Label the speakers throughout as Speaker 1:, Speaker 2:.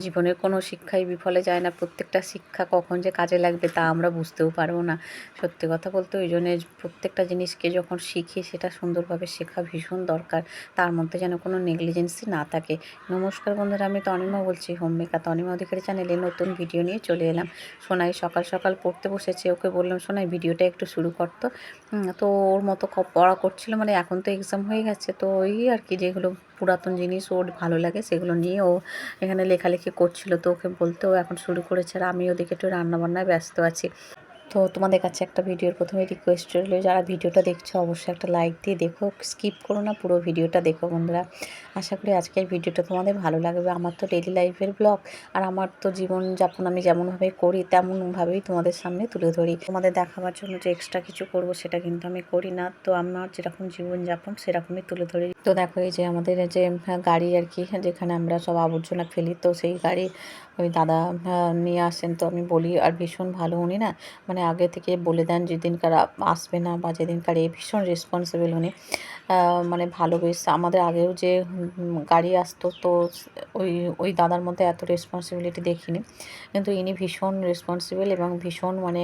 Speaker 1: জীবনের কোনো শিক্ষাই বিফলে যায় না। প্রত্যেকটা শিক্ষা কখন যে কাজে লাগবে তা আমরা বুঝতেও পারব না। সত্যি কথা বলতে ওই জন্যে প্রত্যেকটা জিনিসকে যখন শিখি, সেটা সুন্দরভাবে শেখা ভীষণ দরকার। তার মধ্যে যেন কোনো নেগলিজেন্সি না থাকে। নমস্কার বন্ধুরা, আমি তনিমা বলছি, হোম মেকার। তনিমা অধিকারী চ্যানেলে নতুন ভিডিও নিয়ে চলে এলাম। সোনাই সকাল সকাল পড়তে বসেছে। ওকে বললাম, সোনাই, ভিডিওটা একটু শুরু করতো তো। ওর মতো পড়া করছিল মানে এখন তো এক্সাম হয়ে গেছে। তো ওই আর কি যেগুলো পুরাতন জিনিস ওর ভালো লাগে, সেগুলো নিয়ে ও এখানে লেখালেখি করছিল তো ওকে বলতে ও এখন শুরু করেছে আর আমি ওদিকে একটু রান্নাবান্নায় ব্যস্ত আছি। তো তোমাদের কাছে একটা ভিডিওর প্রথমে রিকোয়েস্ট রইল, যারা ভিডিওটা দেখছ অবশ্যই একটা লাইক দিয়ে দেখো স্কিপ করো না, পুরো ভিডিওটা দেখো বন্ধুরা। আশা করি আজকের ভিডিওটা তোমাদের ভালো লাগবে। আমার তো ডেলি লাইফের ব্লগ আর আমার তো জীবনযাপন আমি যেমনভাবে করি, তেমনভাবেই তোমাদের সামনে তুলে ধরি। তোমাদের দেখাবার জন্য যে এক্সট্রা কিছু করব, সেটা কিন্তু আমি করি না। তো আমার যেরকম জীবনযাপন, সেরকমই তুলে ধরি। তো দেখো, এই যে আমাদের যে গাড়ি আর কি, যেখানে আমরা সব আবর্জনা ফেলি, তো সেই গাড়ি ওই দাদা নিয়ে আসেন তো। আমি বলি, আর ভীষণ ভালো উনি না? মানে আগে থেকে বলে দেন যেদিনকার আসবে না বা যেদিনকার এ ভীষণ রেসপন্সিবল উনি। মানে ভালো বেশ, আমাদের আগেও যে গাড়ি আসতো, তো ওই ওই দাদার মধ্যে এত রেসপন্সিবিলিটি দেখিনি। কিন্তু ইনি ভীষণ রেসপন্সিবল এবং ভীষণ মানে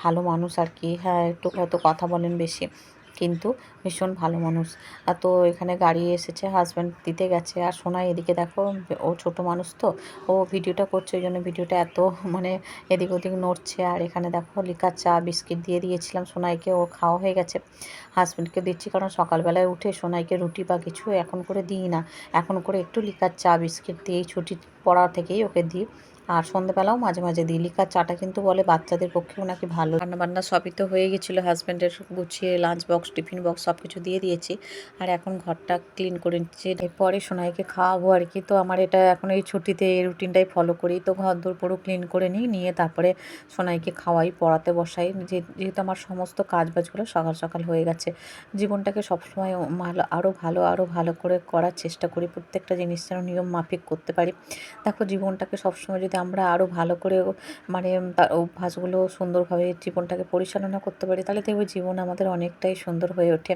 Speaker 1: ভালো মানুষ আর কি। হ্যাঁ একটু হয়তো কথা বলেন বেশি। কিন্তু ভীষণ ভালো মানুষ। তো এখানে গাড়ি এসেছে হাজব্যান্ড দিতে গেছে। আর সোনা, এদিকে দেখো, ও ছোট মানুষ তো, ও ভিডিওটা করছে, ওই জন্য ভিডিওটা এত মানে এদিক ওদিক নড়ছে। আর এখানে দেখো, লিকার চা, বিস্কিট দিয়ে দিয়েছিলাম। সোনাইকে ও খাওয়া হয়ে গেছে। হাজব্যান্ডকে দিচ্ছি কারণ সকালবেলায় উঠে সোনাইকে রুটি বা কিছু এখন করে দিই না। এখন করে একটু লিকার চা, বিস্কিট দিয়েই ছুটি পড়া থেকেই ওকে দিই। আর সন্ধ্যেবেলাও মাঝে মাঝে দিই। লিকার চাটা কিন্তু বলে বাচ্চাদের পক্ষেও নাকি ভালো। রান্না বান্না সবই তো হয়ে গেছিল হাজব্যান্ডের গুছিয়ে লাঞ্চ বক্স টিফিন বক্স সব কিছু দিয়ে দিয়েছি। আর এখন ঘরটা ক্লিন করে নিচ্ছি। পরে সোনাইকে খাওয়াবো আর কি। তো আমার এটা এখন এই ছুটিতে এই রুটিনটাই ফলো করি। তো ঘর দোর পুরো ক্লিন করে নিই, নিয়ে তারপরে সোনাইকে খাওয়াই, পড়াতে বসাই। যেহেতু আমার সমস্ত কাজ বাজগুলো সকাল সকাল হয়ে গেছে, জীবনটাকে সবসময় ভালো আরও ভালো আরও ভালো করে করার চেষ্টা করি। প্রত্যেকটা জিনিস যেন নিয়ম মাফিক করতে পারি। দেখো জীবনটাকে সবসময় যদি আমরা আরও ভালো করে মানে অভ্যাসগুলো সুন্দরভাবে জীবনটাকে পরিচালনা করতে পারি, তাহলে দেখবে জীবন আমাদের অনেকটাই সুন্দর হয়ে ওঠে।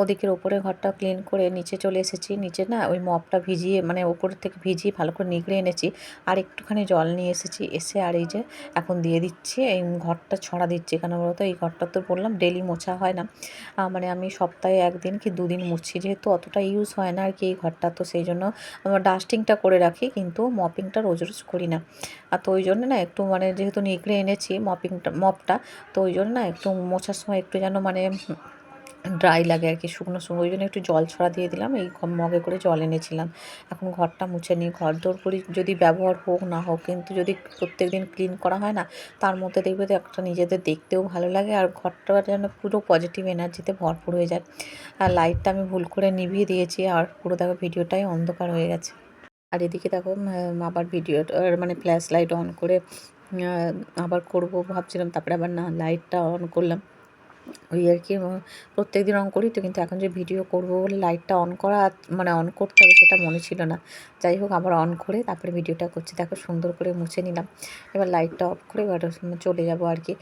Speaker 1: ওদিকের ওপরে ঘরটা ক্লিন করে নিচে চলে এসেছি। নিচে না ওই মপটা ভিজিয়ে মানে ওপর থেকে ভিজিয়ে ভালো করে নিগড়ে এনেছি। আর একটুখানি জল নিয়ে এসেছি। এসে আর এই যে এখন দিয়ে দিচ্ছি, এই ঘরটা ছড়া দিচ্ছি কেন বলতো? এই ঘরটা তো বললাম ডেলি মোছা হয় না। মানে আমি সপ্তাহে একদিন কি দুদিন মুছছি যেহেতু অতটা ইউজ হয় না আর কি এই ঘরটা, তো সেই জন্য আমার ডাস্টিংটা করে রাখি, কিন্তু মপিংটা রোজ রোজ করি না। আর তো ওই জন্য না একটু মানে যেহেতু নিগড়ে এনেছি মপিংটা, মপটা, তো ওই জন্য না একটু মোছার সময় একটু যেন মানে ড্রাই লাগে আর কি, শুকনো শুকনো। ওই জন্য একটু জল ছড়া দিয়ে দিলাম, এই মগে করে জল এনেছিলাম। এখন ঘরটা মুছে নিই, ঘর দৌড় করি, যদি ব্যবহার হোক না হোক, কিন্তু যদি প্রত্যেক দিন ক্লিন করা হয় না, তার মধ্যে দেখবে যে একটা নিজেদের দেখতেও ভালো লাগে, আর ঘরটা যেন পুরো পজিটিভ এনার্জিতে ভরপুর হয়ে যায়। আর লাইটটা আমি ভুল করে নিভিয়ে দিয়েছি, আর পুরো দেখো ভিডিওটাই অন্ধকার হয়ে গেছে। আর এদিকে দেখো আবার ভিডিও মানে ফ্ল্যাশ লাইট অন করে আবার করব ভাবছিলাম, তারপরে আবার না লাইটটা অন করলাম। ওই আর কি প্রত্যেক দিন অন করি তো, কিন্তু এখন যে ভিডিও করব বলে লাইটটা অন করা মানে অন করতে হবে সেটা মনে ছিল না। যাই হোক, আবার অন করে তারপরে ভিডিওটা করছি। দেখো, সুন্দর করে মুছে নিলাম। এবার লাইটটা অফ করে এবার চলে যাব আর কি।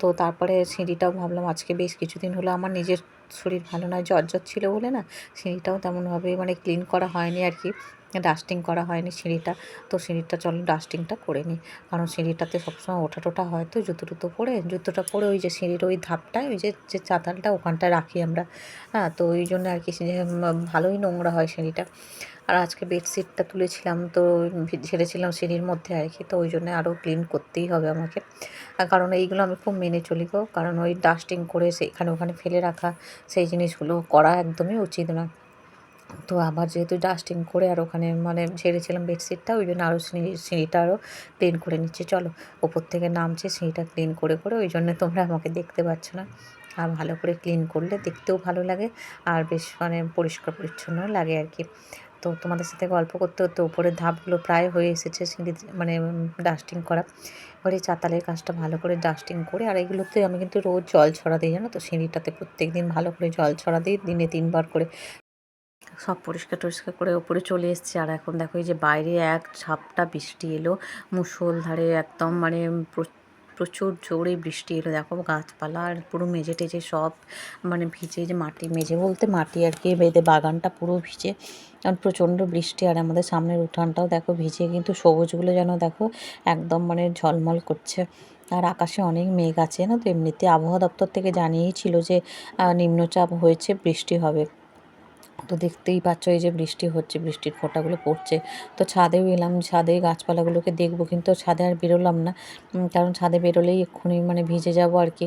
Speaker 1: তো তারপরে সিঁড়িটাও ভাবলাম, আজকে বেশ কিছুদিন হলো আমার নিজের শরীর ভালো নয় জ্বর জ্বর ছিল বলে না, সিঁড়িটাও তেমনভাবে মানে ক্লিন করা হয়নি আর কি। ডাস্টিং করা হয়নি সিঁড়িটা। তো সিঁড়িটা চলো ডাস্টিংটা করে নিই। কারণ সিঁড়িটাতে সবসময় ওঠা টোটা হয় তো জুতো টুতো পরে। জুতোটা পরে ওই যে সিঁড়ির ওই ধাপটায় ওই যে যে চাতালটা ওখানটায় রাখি আমরা। হ্যাঁ তো ওই জন্য আর কি ভালোই নোংরা হয় সিঁড়িটা। আর আজকে বেডশিটটা তুলেছিলাম তো ঝেড়েছিলাম সিঁড়ির মধ্যে আর কি। তো ওই জন্য আরও ক্লিন করতেই হবে আমাকে। কারণ এইগুলো আমি খুব মেনে চলি গো। কারণ ওই ডাস্টিং করে সে, এখানে ওখানে ফেলে রাখা, সেই জিনিসগুলো করা একদমই উচিত না তো আবার যেহেতু ডাস্টিং করে আর ওখানে মানে ছেড়েছিলাম বেডশিটটা ওই জন্য আরও সিঁড়ি সিঁড়িটা আরও ক্লিন করে নিচ্ছে। চলো, ওপর থেকে নামছে সিঁড়িটা ক্লিন করে করে ওই জন্য তোমরা আমাকে দেখতে পাচ্ছ না। আর ভালো করে ক্লিন করলে দেখতেও ভালো লাগে আর বেশ মানে পরিষ্কার পরিচ্ছন্ন লাগে আর কি। তো তোমাদের সাথে গল্প করতে করতে উপরের ধাপগুলো প্রায় হয়ে এসেছে সিঁড়ি মানে ডাস্টিং করা। এবার চাতালের কাজটা ভালো করে ডাস্টিং করে, আর এগুলোতে আমি কিন্তু রোজ জল ছড়া দিই, জানো তো? সিঁড়িটাতে প্রত্যেক দিন ভালো করে জল ছড়া দিই, দিনে তিনবার করে। সব পরিষ্কার টরিষ্কার করে ওপরে চলে এসেছি। আর এখন দেখো এই যে বাইরে এক ঝাপটা বৃষ্টি এলো, মুষলধারে একদম মানে প্র- প্রচুর জোরে বৃষ্টি এলো। দেখো গাছপালা আর পুরো মেঝে টেজে সব মানে ভিজে যে মাটি, মেঝে বলতে মাটি আর কি, বেঁধে বাগানটা পুরো ভিজে কারণ প্রচণ্ড বৃষ্টি। আর আমাদের সামনের উঠানটাও দেখো ভিজে, কিন্তু সবুজগুলো যেন দেখো একদম মানে ঝলমল করছে। আর আকাশে অনেক মেঘ আছে না, তো এমনিতে আবহাওয়া দপ্তর থেকে জানিয়েই ছিল যে নিম্নচাপ হয়েছে, বৃষ্টি হবে। তো দেখতেই পাচ্ছ এই যে বৃষ্টি হচ্ছে, বৃষ্টির ফোঁটাগুলো পড়ছে। তো ছাদেও এলাম, ছাদে গাছপালাগুলোকে দেখব, কিন্তু ছাদে আর বেরোলাম না। কারণ ছাদে বেরোলেই এক্ষুনি মানে ভিজে যাব আর কি।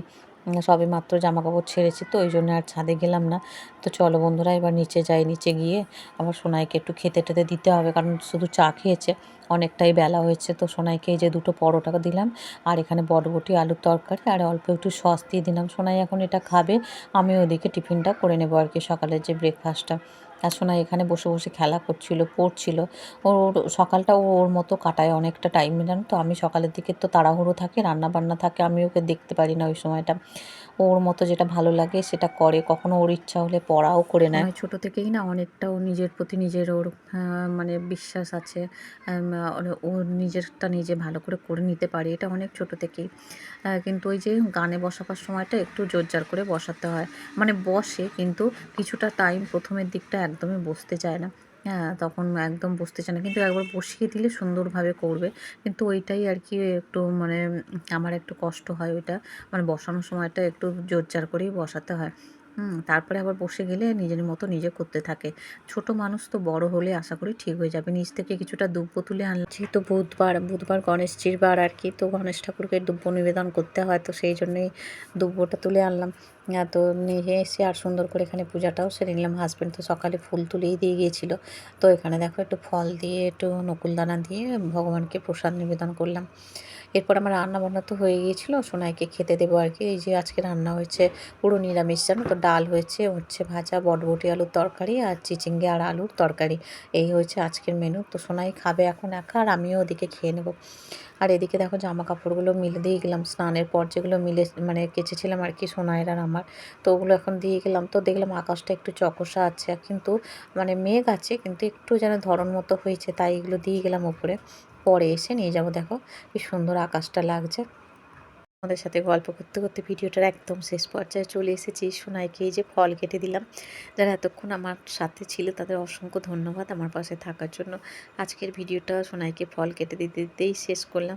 Speaker 1: সবে মাত্র জামা কাপড় ছেড়েছি তো, ওই জন্য আর ছাদে গেলাম না। তো চলো বন্ধুরা, এবার নিচে যাই, নিচে গিয়ে আবার সোনাইকে একটু খেতে টেতে দিতে হবে, কারণ শুধু চা খেয়েছে। অনেকটাই বেলা হয়েছে। তো সোনাইকে এই যে দুটো পরোটা দিলাম, আর এখানে বটবটি আলুর তরকারি, আর অল্প একটু সস দিয়ে দিলাম। সোনাই এখন এটা খাবে, আমি ওদিকে টিফিনটা করে নেব আর কি সকালের যে ব্রেকফাস্টটা আর সোনাই এখানে বসে বসে খেলা করছিল, পড়ছিল। ওর সকালটা ওর মতো কাটায় অনেকটা টাইম জানো তো? আমি সকালের দিকে তো তাড়াহুড়ো থাকে রান্না বান্না থাকে, আমি ওকে দেখতে পারি না ওই সময়টা। ওর মতো যেটা ভালো লাগে সেটা করে। কখনো ওর ইচ্ছা হলে পড়াও করে নেয়। ছোট থেকেই না অনেকটা ও নিজের প্রতি নিজের ওর মানে বিশ্বাস আছে। ওর- ও নিজেরটা নিজে ভালো করে করে নিতে পারে। এটা অনেক ছোট থেকেই। কিন্তু ওই যে গানে বসাবার সময়টা একটু জোরজার করে বসাতে হয়। মানে বসে কিন্তু কিছুটা টাইম প্রথমের দিকটা একদমই বসতে চায় না। হ্যাঁ তখন একদম বসতে চায় না। কিন্তু একবার বসিয়ে দিলে সুন্দরভাবে করবে। কিন্তু ওইটাই আর কি একটু মানে আমার একটু কষ্ট হয় ওইটা। মানে বসানোর সময়টা একটু জোরজার করেই বসাতে হয়। হুম, তারপরে আবার বসে গেলে নিজের মতো নিজে করতে থাকে। ছোট মানুষ তো বড় হলে আশা করি ঠিক হয়ে যাবে। নিচ থেকে কিছুটা দুব্য তুলে আনলাম যেহেতু বুধবার বুধবার গণেশজির বার আর কি, তো গণেশ ঠাকুরকে দুব্য নিবেদন করতে হয়, তো সেই জন্যই দুব্যটা তুলে আনলাম। তো নিয়ে এসে আর সুন্দর করে এখানে পূজাটাও সেরে নিলাম। হাজব্যান্ড তো সকালে ফুল তুলেই দিয়ে গিয়েছিল। তো এখানে দেখো একটু ফল দিয়ে, একটু নকুলদানা দিয়ে ভগবানকে প্রসাদ নিবেদন করলাম। এরপর আমার রান্না বান্না তো হয়ে গিয়েছিল, সোনাইকে খেতে দেবো আর কি। এই যে আজকে রান্না হয়েছে পুরো নিরামিষ, জানো তো? ডাল হয়েছে, হচ্ছে ভাজা, বটবটি, আলুর তরকারি আর চিচিঙ্গে আর আলুর তরকারি। এই হয়েছে আজকের মেনু তো সোনাই খাবে এখন একা আর আমিও ওদিকে খেয়ে নেব। আর এদিকে দেখো জামা কাপড়গুলো মিলে দিয়ে গেলাম। স্নানের পর যেগুলো মিলে মানে কেচেছিলাম আর কি, সোনাইয়ের আর আমার, তো ওগুলো এখন দিয়ে গেলাম। তো দেখলাম আকাশটা একটু চকসা আছে, কিন্তু মানে মেঘ আছে, কিন্তু একটু যেন ধরন মতো হয়েছে, তাই এগুলো দিয়ে গেলাম উপরে পরে এসে নিয়ে যাব। দেখো কি সুন্দর আকাশটা লাগছে। আমাদের সাথে গল্প করতে করতে ভিডিওটার একদম শেষ পর্যায়ে চলে এসেছি। সোনাইকে এই যে ফল কেটে দিলাম। যারা এতক্ষণ আমার সাথে ছিল তাদের অসংখ্য ধন্যবাদ আমার পাশে থাকার জন্য। আজকের ভিডিওটা সোনাইকে ফল কেটে দিতে দিতেই শেষ করলাম।